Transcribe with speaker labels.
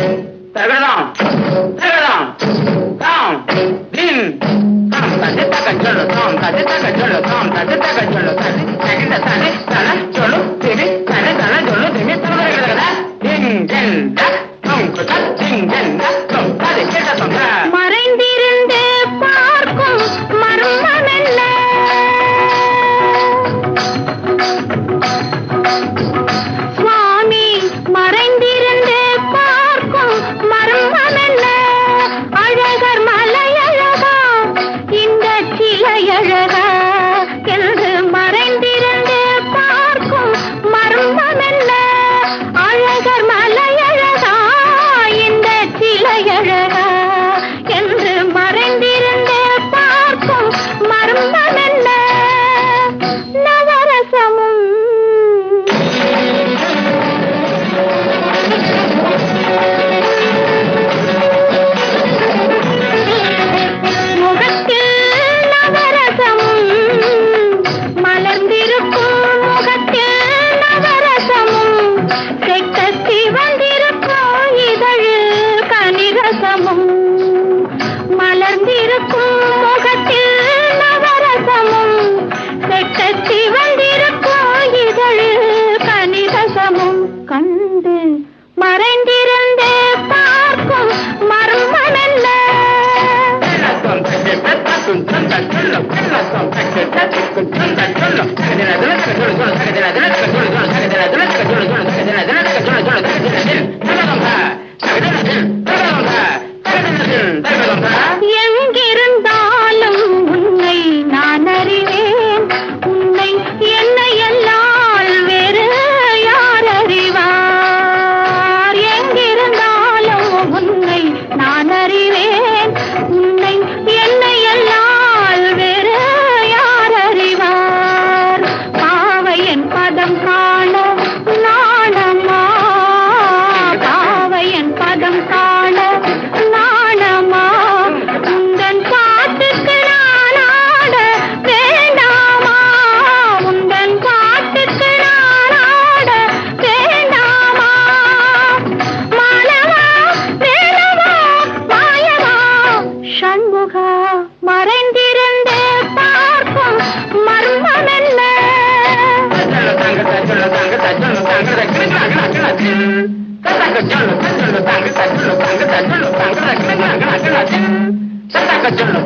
Speaker 1: Amen. Azhagar மலையழகா இந்த சிலையழகா. மறைந்திருந்து பார்க்கும் மர்மம் முகா மறைந்திருந்து பார்க்கும் மர்மம் என்ன
Speaker 2: சத்தக்க சொல்லு